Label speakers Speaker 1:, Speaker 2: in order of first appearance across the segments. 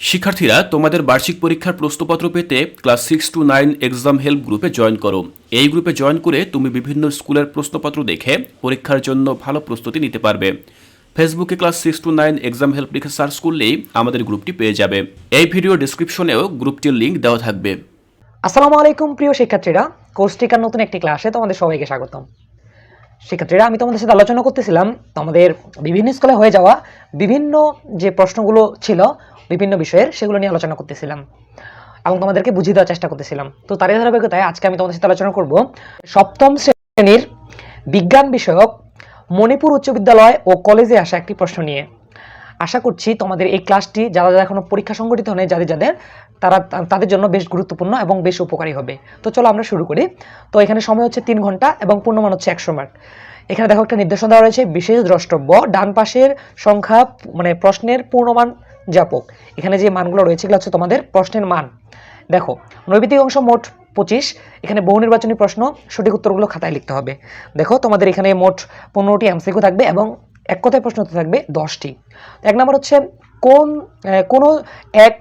Speaker 1: শিক্ষার্থীরা তোমাদের বার্ষিক পরীক্ষার প্রশ্নপত্র পেতে class six to nine exam help গ্রুপে জয়েন করো। এই গ্রুপে জয়েন করে তুমি বিভিন্ন স্কুলের প্রশ্নপত্র দেখে পরীক্ষার জন্য ভালো প্রস্তুতি নিতে পারবে। ফেসবুকে class six to nine exam help লিখে সার্চ করলেই আমাদের গ্রুপটি পেয়ে যাবে। এই ভিডিও ডিসক্রিপশনেও গ্রুপটির লিঙ্ক দেওয়া থাকবে।
Speaker 2: আসসালামু আলাইকুম, প্রিয় শিক্ষার্থীরা। কোর্স টিকার নতুন একটি ক্লাসে তোমাদের সবাইকে স্বাগতম। শিক্ষার্থীরা, আমি তোমাদের সাথে আলোচনা করতেছিলাম তোমাদের বিভিন্ন স্কুলে হয়ে যাওয়া বিভিন্ন যে প্রশ্নগুলো ছিল বিভিন্ন বিষয়ের সেগুলো নিয়ে আলোচনা করতেছিলাম এবং তোমাদেরকে বুঝিয়ে দেওয়ার চেষ্টা করতেছিলাম। তো তারই ধারাবাহিকতায় আজকে আমি তোমাদের সাথে আলোচনা করব সপ্তম শ্রেণির বিজ্ঞান বিষয়ক মণিপুর উচ্চ বিদ্যালয় ও কলেজে আসা একটি প্রশ্ন নিয়ে। আশা করছি তোমাদের এই ক্লাসটি যারা যারা এখনও পরীক্ষা সংগঠিত হয় যাদের যাদের, তারা তাদের জন্য বেশ গুরুত্বপূর্ণ এবং বেশ উপকারী হবে। তো চলো আমরা শুরু করি। তো এখানে সময় হচ্ছে তিন ঘণ্টা এবং পূর্ণমান হচ্ছে একশো মার্ক এখানে দেখো একটা নির্দেশনা দেওয়া রয়েছে, বিশেষ দ্রষ্টব্য, ডান পাশের সংখ্যা মানে প্রশ্নের পূর্ণমান জাপক এখানে যে মানগুলো রয়েছে, এগুলো হচ্ছে তোমাদের প্রশ্নের মান। দেখো নৈবিতিক অংশ মোট পঁচিশ। এখানে বহু নির্বাচনী প্রশ্ন, সঠিক উত্তরগুলো খাতায় লিখতে হবে। দেখো, তোমাদের এখানে মোট পনেরোটি এমসিকিউ থাকবে এবং এক কথায় প্রশ্ন থাকবে দশটি। এক নম্বর হচ্ছে কোন কোনো এক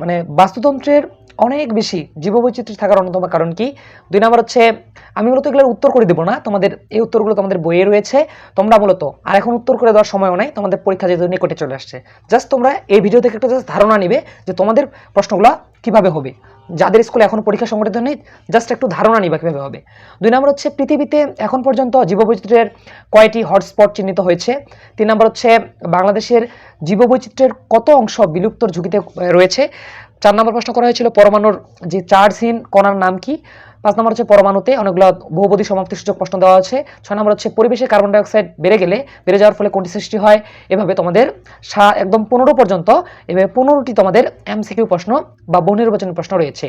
Speaker 2: মানে বাস্তুতন্ত্রের অনেক বেশি জীববৈচিত্র্য থাকার অন্যতম কারণ কি? দুই নম্বর হচ্ছে, আমি মূলত এগুলোর উত্তর করে দেবো না। তোমাদের, এই উত্তরগুলো তোমাদের বইয়ে রয়েছে। তোমরা মূলত, আর এখন উত্তর করে দেওয়ার সময়ও নাই, তোমাদের পরীক্ষা যেহেতু নিকটে চলে আসছে। জাস্ট তোমরা এই ভিডিও থেকে একটা জাস্ট ধারণা নিবে যে তোমাদের প্রশ্নগুলো কীভাবে হবে। যাদের স্কুলে এখন পরীক্ষা সংগঠিত নেই জাস্ট একটু ধারণা নিবা কীভাবে হবে। দুই নম্বর হচ্ছে, পৃথিবীতে এখন পর্যন্ত জীববৈচিত্র্যের কয়টি হটস্পট চিহ্নিত হয়েছে? তিন নম্বর হচ্ছে, বাংলাদেশের জীববৈচিত্র্যের কত অংশ বিলুপ্তর ঝুঁকিতে রয়েছে? চার নম্বর প্রশ্ন করা হয়েছিল পরমাণুর যে চার্জহীন কণার নাম কি? পাঁচ নম্বর হচ্ছে পরমাণুতে অনেকগুলো বহুপদী সমাপ্তি সূচক প্রশ্ন দেওয়া আছে। ছয় নম্বর হচ্ছে পরিবেশে কার্বন ডাইঅক্সাইড বেড়ে গেলে, বেড়ে যাওয়ার ফলে কোনটি সৃষ্টি হয়? এভাবে তোমাদের একদম পনেরো পর্যন্ত, এভাবে পনেরোটি তোমাদের এমসিকিউ প্রশ্ন বা বহু নির্বাচনী প্রশ্ন রয়েছে।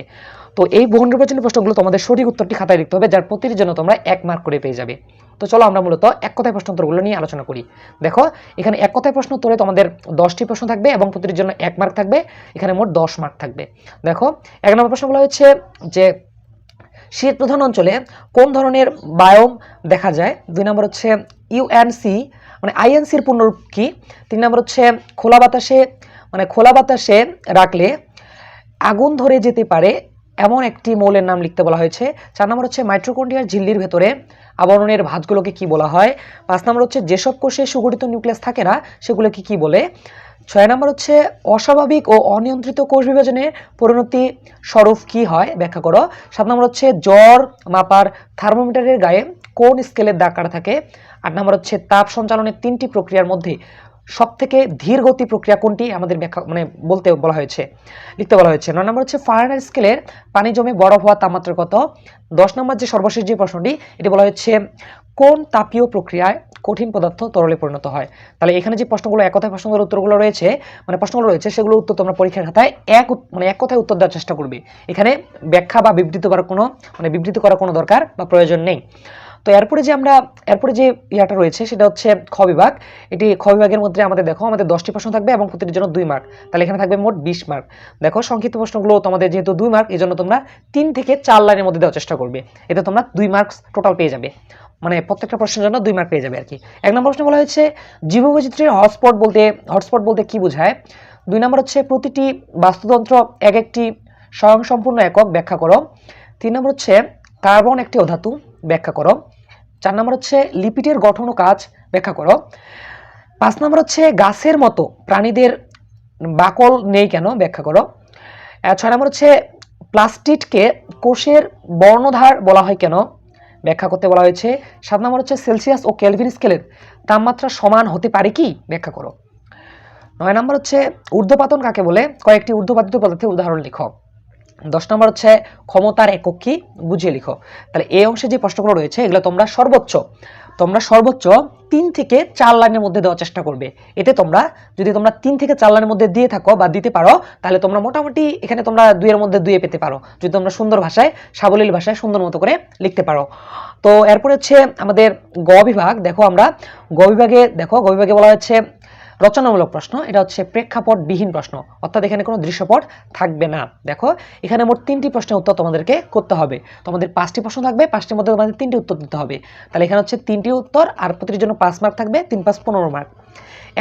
Speaker 2: তো এই বহু নির্বাচনী প্রশ্নগুলো তোমাদের সঠিক উত্তরটি খাতায় লিখতে হবে, যার প্রতিটির জন্য তোমরা এক মার্ক করে পেয়ে যাবে। তো চলো আমরা মূলত এক কথায় প্রশ্ন উত্তরগুলো নিয়ে আলোচনা করি। দেখো, এখানে এক কথায় প্রশ্ন উত্তরে তোমাদের দশটি প্রশ্ন থাকবে এবং প্রতিটির জন্য এক মার্ক থাকবে, এখানে মোট দশ মার্ক থাকবে। দেখো, এক নম্বর প্রশ্নগুলো হচ্ছে যে শীত প্রধান অঞ্চলে কোন ধরনের বায়োম দেখা যায়? দুই নম্বর হচ্ছে ইউএনসি মানে আইএনসির পূর্ণরূপ কি? তিন নম্বর হচ্ছে খোলা বাতাসে মানে খোলা বাতাসে রাখলে আগুন ধরে যেতে পারে এমন একটি মৌলের নাম লিখতে বলা হয়েছে। চার নম্বর হচ্ছে মাইট্রোকন্ডিয়ার ঝিল্লির ভেতরে আবরণের ভাঁজগুলোকে কি বলা হয়? পাঁচ নম্বর হচ্ছে যেসব কোষে সুগঠিত নিউক্লিয়াস থাকে না, সেগুলোকে কি বলে? ছয় নম্বর হচ্ছে অস্বাভাবিক ও অনিয়ন্ত্রিত কোষ বিভাজনের পরিণতি স্বরূপ কি হয়? ব্যাখ্যা করো। সাত নম্বর হচ্ছে জ্বর মাপার থার্মোমিটারের গায়ে কোন স্কেলের দাগ কাটা থাকে? আট নম্বর হচ্ছে তাপ সঞ্চালনের তিনটি প্রক্রিয়ার মধ্যে সব থেকে ধীর গতি প্রক্রিয়া কোনটি? আমাদের ব্যাখ্যা মানে বলতে বলা হয়েছে, লিখতে বলা হয়েছে। নয় নম্বর হচ্ছে ফারেনহাইট স্কেলের পানি জমে বরফ হওয়ার তাপমাত্রা কত? দশ নম্বর যে সর্বশেষ যে প্রশ্নটি, এটি বলা হচ্ছে কোন তাপীয় প্রক্রিয়ায় কঠিন পদার্থ তরলে পরিণত হয়? তাহলে এখানে যে প্রশ্নগুলো, এক কথায় প্রশ্নগুলোর উত্তরগুলো রয়েছে মানে প্রশ্নগুলো রয়েছে সেগুলোর উত্তর তোমরা পরীক্ষার খাতায় এক মানে এক কথায় উত্তর দেওয়ার চেষ্টা করবে। এখানে ব্যাখ্যা বা বিবৃত করার কোনো মানে বিবৃতি করার কোনো দরকার বা প্রয়োজন নেই। তো এরপরে যে আমরা এরপরে যে ইয়াটা রয়েছে সেটা হচ্ছে খ বিভাগ। এটি খ বিভাগের মধ্যে আমাদের দেখো, আমাদের দশটি প্রশ্ন থাকবে এবং প্রতিটির জন্য দুই মার্ক তাহলে এখানে থাকবে মোট বিশ মার্ক দেখো, সংক্ষিপ্ত প্রশ্নগুলো তোমাদের যেহেতু দুই মার্ক এই জন্য তোমরা তিন থেকে চার লাইনের মধ্যে দেওয়ার চেষ্টা করবে। এতে তোমরা দুই মার্কস টোটাল পেয়ে যাবে। মানে প্রত্যেকটা প্রশ্নের জন্য দুই মার্ক পেয়ে যাবে আর কি এক নম্বর প্রশ্ন বলা হয়েছে, জীববৈচিত্র্যের হটস্পট বলতে হটস্পট বলতে কি বোঝায়? দুই নম্বর হচ্ছে, প্রতিটি বাস্তুতন্ত্র এক একটি স্বয়ংসম্পূর্ণ একক, ব্যাখ্যা করো। তিন নম্বর হচ্ছে, কার্বন একটি অধাতু, ব্যাখ্যা করো। চার নম্বর হচ্ছে লিপিডের গঠন ও কাজ ব্যাখ্যা করো। পাঁচ নম্বর হচ্ছে গাছের মতো প্রাণীদের বাকল নেই কেন ব্যাখ্যা করো। ছয় নম্বর হচ্ছে প্লাস্টিককে কোষের বর্ণধার বলা হয় কেন ব্যাখ্যা করতে বলা হয়েছে। সাত নম্বর হচ্ছে সেলসিয়াস ও কেলভিন স্কেলের তাপমাত্রা সমান হতে পারে কি ব্যাখ্যা করো। নয় নম্বর হচ্ছে ঊর্ধ্বপাতন কাকে বলে? কয়েকটি ঊর্ধ্বপাতিত পদার্থের উদাহরণ লিখো। দশ নম্বর হচ্ছে ক্ষমতার একক কি বুঝিয়ে লিখো। তাহলে এই অংশে যে প্রশ্নগুলো রয়েছে, এগুলো তোমরা সর্বোচ্চ তোমরা সর্বোচ্চ তিন থেকে চার লাইনের মধ্যে দেওয়ার চেষ্টা করবে। এতে তোমরা, যদি তোমরা তিন থেকে চার লাইনের মধ্যে দিয়ে থাকো বা দিতে পারো, তাহলে তোমরা মোটামুটি এখানে তোমরা দুইয়ের মধ্যে দুইয়ে পেতে পারো। যদি তোমরা সুন্দর ভাষায়, সাবলীল ভাষায় সুন্দর মতো করে লিখতে পারো। তো এরপরে হচ্ছে আমাদের গ বিভাগ। দেখো আমরা গ বিভাগে, দেখো গ বিভাগে বলা হচ্ছে রচনামূলক প্রশ্ন, এটা হচ্ছে প্রেক্ষাপটবিহীন প্রশ্ন, অর্থাৎ এখানে কোনো দৃশ্যপট থাকবে না। দেখো, এখানে মোট তিনটি প্রশ্নের উত্তর তোমাদেরকে করতে হবে। তোমাদের পাঁচটি প্রশ্ন থাকবে, পাঁচটির মধ্যে তোমাদের তিনটি উত্তর দিতে হবে। তাহলে এখানে হচ্ছে তিনটি উত্তর, আর প্রতিটির জন্য পাঁচ মার্ক থাকবে, তিন পাঁচ পনেরো মার্ক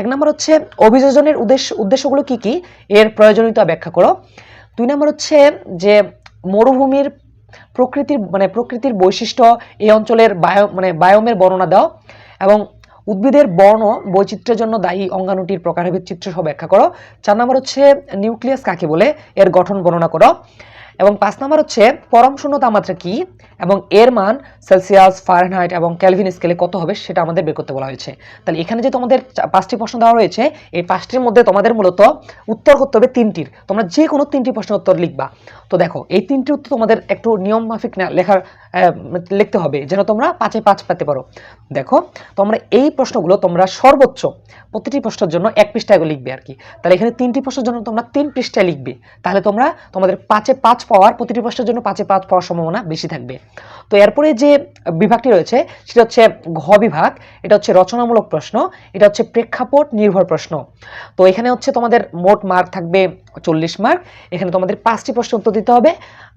Speaker 2: এক নম্বর হচ্ছে, অভিযোজনের উদ্দেশ্য, উদ্দেশ্যগুলো কি কি? এর প্রয়োজনীয়তা ব্যাখ্যা করো। দুই নম্বর হচ্ছে যে, মরুভূমির প্রকৃতির মানে প্রকৃতির বৈশিষ্ট্য, এই অঞ্চলের বায়ো মানে বায়োমের বর্ণনা দাও। এবং উদ্ভিদের বর্ণ বৈচিত্র্যের জন্য দায়ী অঙ্গাণুটির প্রকারভেদ চিত্র সহ ব্যাখ্যা করো। চার নম্বর হচ্ছে নিউক্লিয়াস কাকে বলে? এর গঠন বর্ণনা করো। এবং পাঁচ নম্বর হচ্ছে পরম শূন্য তাপমাত্রা কি? এবং এর মান সেলসিয়াস ফারেনহাইট এবং ক্যালভিন স্কেলে কত হবে সেটা আমাদের বের করতে বলা হয়েছে। তাহলে এখানে যে তোমাদের পাঁচটি প্রশ্ন দেওয়া রয়েছে, এই পাঁচটির মধ্যে তোমাদের মূলত উত্তর করতে হবে তিনটির। তোমরা যে কোনো তিনটি প্রশ্নের উত্তর লিখবা। তো দেখো, এই তিনটি উত্তর তোমাদের একটু নিয়ম মাফিক না, লেখার লিখতে হবে, যেন তোমরা পাঁচে পাঁচ পেতে পারো। দেখো, তোমরা এই প্রশ্নগুলো তোমরা সর্বোচ্চ প্রতিটি প্রশ্নের জন্য এক পৃষ্ঠায় লিখবে আর কি তাহলে এখানে তিনটি প্রশ্নের জন্য তোমরা তিন পৃষ্ঠায় লিখবে। তাহলে তোমরা তোমাদের পাঁচে পাঁচ পাওয়ার প্রতিটি প্রশ্নের জন্য পাঁচে পাঁচ পাওয়ার সম্ভাবনা বেশি থাকবে। তো এরপরে যে বিভাগটি রয়েছে, সেটা হচ্ছে ঘ বিভাগ, এটা হচ্ছে রচনামূলক প্রশ্ন, এটা হচ্ছে প্রেক্ষাপট নির্ভর প্রশ্ন। তো এখানে হচ্ছে তোমাদের মোট মার্ক থাকবে চল্লিশ মার্ক। এখানে তোমাদের পাঁচটি প্রশ্ন উত্তর দিতে হবে।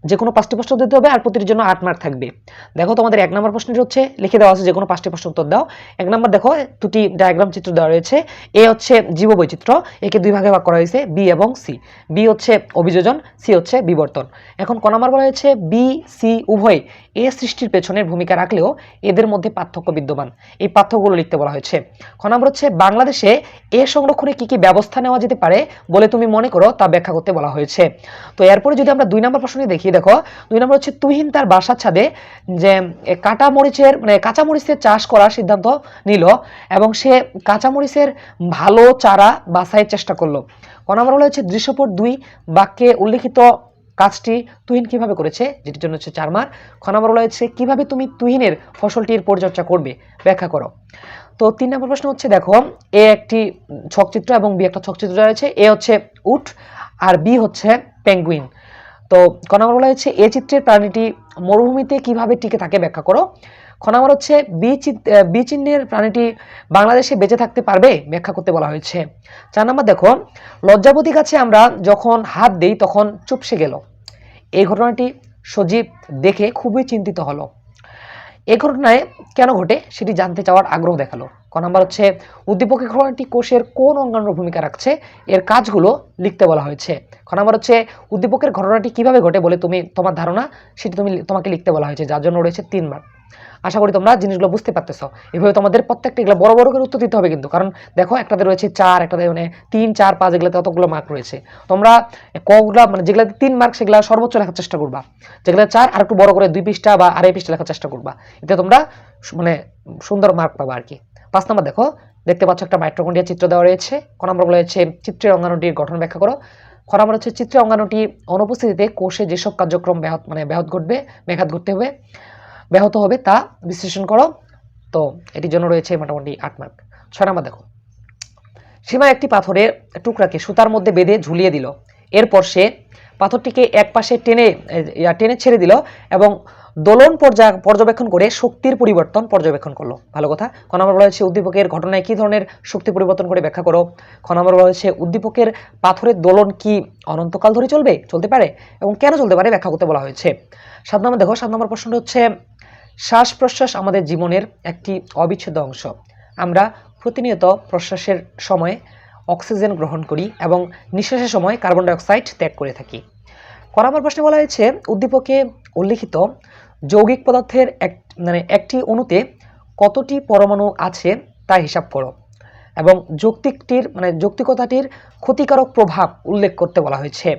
Speaker 2: যে কোনো পাঁচটি প্রশ্ন দিতে হবে আর প্রতিটির জন্য আট মার্ক থাকবে। দেখো, তোমাদের এক নম্বর প্রশ্নটি হচ্ছে, লিখে দেওয়া আছে যে কোনো পাঁচটি প্রশ্ন উত্তর দাও। এক নম্বর দেখো, দুটি ডায়াগ্রাম চিত্র দেওয়া রয়েছে। এ হচ্ছে জীব বৈচিত্র্য একে দুই ভাগে ভাগ করা হয়েছে, বি এবং সি। বি হচ্ছে অভিযোজন, সি হচ্ছে বিবর্তন। এখন ক নম্বর বলা হয়েছে, বি, সি, উভয় এ সৃষ্টির পেছনের ভূমিকা রাখলেও এদের মধ্যে পার্থক্য বিদ্যমান। এই পার্থক্যগুলো লিখতে বলা হয়েছে। খ নম্বর হচ্ছে, বাংলাদেশে এ সংরক্ষণে কি কি ব্যবস্থা নেওয়া যেতে পারে বলে তুমি মনে করো? তা ব্যাখ্যা করতে বলা হয়েছে। তো এরপরে যদি আমরা দুই নম্বর প্রশ্নটি দেখি, দেখো, দুই নম্বর হচ্ছে তুহিন তার বাসার ছাদে যে কাঁটা মরিচের মানে কাঁচা মরিচের চাষ করার সিদ্ধান্ত নিল এবং সে কাঁচা মরিচের ভালো চারা বাছাইয়ের চেষ্টা করল। ক নম্বর হলো হচ্ছে দৃশ্যপট দুই বাক্যে উল্লেখিত কাজটি তুহিন কীভাবে করেছে, যেটির জন্য হচ্ছে চার মার্ক খ নম্বর হলো হচ্ছে কীভাবে তুমি তুহিনের ফসলটির পরিচর্যা করবে, ব্যাখ্যা করো। তো তিন নম্বর প্রশ্ন হচ্ছে, দেখো, এ একটি ছকচিত্র এবং বি একটা ছকচিত্র রয়েছে, এ হচ্ছে উট আর বি হচ্ছে পেঙ্গুইন তো ক নম্বর বলা হচ্ছে এ চিত্রের প্রাণীটি মরুভূমিতে কীভাবে টিকে থাকে ব্যাখ্যা করো। খ নম্বর হচ্ছে বি বি চিহ্নের প্রাণীটি বাংলাদেশে বেঁচে থাকতে পারবে ব্যাখ্যা করতে বলা হয়েছে। চার নম্বর দেখো, লজ্জাপতি কাছে আমরা যখন হাত দেই তখন চুপসে গেল। এই ঘটনাটি সজীব দেখে খুবই চিন্তিত হলো। এ ঘটনায় কেন ঘটে সেটি জানতে চাওয়ার আগ্রহ দেখাল। ক নম্বর হচ্ছে উদ্দীপকের ঘটনাটি কোষের কোন অঙ্গাণুর ভূমিকা রাখছে? এর কাজগুলো লিখতে বলা হয়েছে। ক নম্বর হচ্ছে, উদ্দীপকের ঘটনাটি কীভাবে ঘটে বলে তুমি, তোমার ধারণা? সেটি তুমি তোমাকে লিখতে বলা হয়েছে, যার জন্য রয়েছে তিন মার্ক আশা করি তোমরা জিনিসগুলো বুঝতে পারতেছো। এভাবে তোমাদের প্রত্যেকটা এগুলো বড় বড় করে উত্তর দিতে হবে কিন্তু, কারণ দেখো, একটাতে রয়েছে চার, একটাতে মানে তিন, চার, পাঁচ, এগুলোতে অতগুলো মার্ক রয়েছে। তোমরা কগুলা মানে যেগুলোতে তিন মার্ক সেগুলো সর্বোচ্চ লেখার চেষ্টা করবা। যেগুলো চার আর একটু বড় করে দুই পৃষ্ঠা বা আড়াই পৃষ্ঠা লেখার চেষ্টা করবা। এতে তোমরা মানে সুন্দর মার্ক পাবা আর কি। পাঁচ নম্বর দেখো, দেখতে পাচ্ছ একটা মাইট্রোকন্ডিয়া চিত্র দেওয়া রয়েছে। ক নম্বর বলা হয়েছে চিত্রের অঙ্গাণুটির গঠন ব্যাখ্যা করো। খ নম্বর হচ্ছে চিত্রের অঙ্গাণুটি অনুপস্থিতিতে কোষে যেসব কার্যক্রম ব্যাহত মানে ব্যাহত ঘটবে, ব্যাঘাত ঘটতে হবে, ব্যাহত হবে তা বিশ্লেষণ করো। তো এটির জন্য রয়েছে মোটামুটি আট মার্ক ছয় নম্বর দেখো সীমা একটি পাথরের টুকরাকে সুতার মধ্যে বেঁধে ঝুলিয়ে দিল। এরপর সে পাথরটিকে এক পাশে টেনে টেনে ছেড়ে দিল এবং দোলন পর্যা পর্যবেক্ষণ করে শক্তির পরিবর্তন পর্যবেক্ষণ করল। ভালো কথা। খ নম্বর বলা হচ্ছে উদ্দীপকের ঘটনায় কী ধরনের শক্তি পরিবর্তন করে ব্যাখ্যা করো। খ নম্বর বলা হচ্ছে উদ্দীপকের পাথরের দোলন কি অনন্তকাল ধরে চলবে? চলতে পারে। এবং কেন চলতে পারে? ব্যাখ্যা করতে বলা হয়েছে। সাত নম্বর দেখো, সাত নম্বর প্রশ্নটা হচ্ছে শ্বাস প্রশ্বাস আমাদের জীবনের একটি অবিচ্ছেদ্য অংশ। আমরা প্রতিনিয়ত প্রশ্বাসের সময় অক্সিজেন গ্রহণ করি এবং নিঃশ্বাসের সময় কার্বন ডাইঅক্সাইড ত্যাগ করে থাকি। করাবার প্রশ্নে বলা হয়েছে, উদ্দীপকে উল্লিখিত যৌগিক পদার্থের এক মানে একটি অণুতে কতটি পরমাণু আছে তা হিসাব করো। এবং যৌক্তিকটির মানে যৌক্তিকতাটির ক্ষতিকারক প্রভাব উল্লেখ করতে বলা হয়েছে।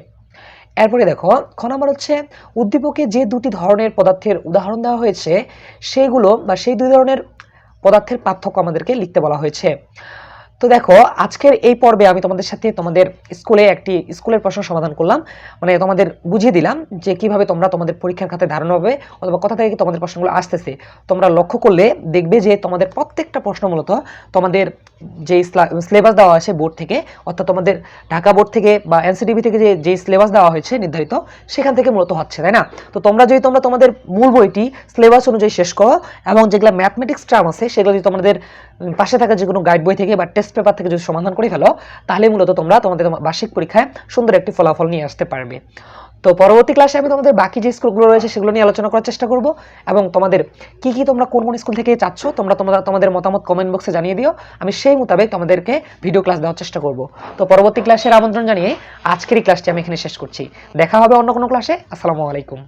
Speaker 2: এরপরে দেখো, খ নম্বর হচ্ছে, উদ্দীপকে যে দুটি ধরনের পদার্থের উদাহরণ দেওয়া হয়েছে, সেইগুলো বা সেই দুই ধরনের পদার্থের পার্থক্য আমাদেরকে লিখতে বলা হয়েছে। তো দেখো, আজকের এই পর্বে আমি তোমাদের সাথে তোমাদের স্কুলে একটি স্কুলের প্রশ্ন সমাধান করলাম। মানে তোমাদের বুঝিয়ে দিলাম যে কীভাবে তোমরা তোমাদের পরীক্ষার খাতে ধারণা হবে অথবা কোথা থেকে তোমাদের প্রশ্নগুলো আসতেছে। তোমরা লক্ষ্য করলে দেখবে যে তোমাদের প্রত্যেকটা প্রশ্ন মূলত তোমাদের যে সিলেবাস দেওয়া আছে বোর্ড থেকে, অর্থাৎ তোমাদের ঢাকা বোর্ড থেকে বা এনসিটিভি থেকে যে যে সিলেবাস দেওয়া হয়েছে নির্ধারিত, সেখান থেকে মূলত হচ্ছে, তাই না? তো তোমরা যদি তোমরা তোমাদের মূল বইটি সিলেবাস অনুযায়ী শেষ করো এবং যেগুলো ম্যাথমেটিক্স টার্ম আছে, সেগুলো যদি তোমাদের পাশে থাকা যে কোনো গাইড বই থেকে বা টেস্ট পেপার থেকে যদি সমাধান করে ফেলো, তাহলে মূলত তোমরা তোমাদের বার্ষিক পরীক্ষায় সুন্দর একটি ফলাফল নিয়ে আসতে পারবে। তো পরবর্তী ক্লাসে আমি তোমাদের বাকি যে স্কুলগুলো রয়েছে সেগুলো নিয়ে আলোচনা করার চেষ্টা করব এবং তোমাদের কি কি তোমরা কোন কোন স্কুল থেকে চাচ্ছ, তোমরা তোমরা তোমাদের মতামত কমেন্ট বক্সে জানিয়ে দিও। আমি সেই মোতাবেক তোমাদেরকে ভিডিও ক্লাস দেওয়ার চেষ্টা করব। তো পরবর্তী ক্লাসের আমন্ত্রণ জানিয়ে আজকের এই ক্লাসটি আমি এখানে শেষ করছি। দেখা হবে অন্য কোনো ক্লাসে আসসালামু আলাইকুম।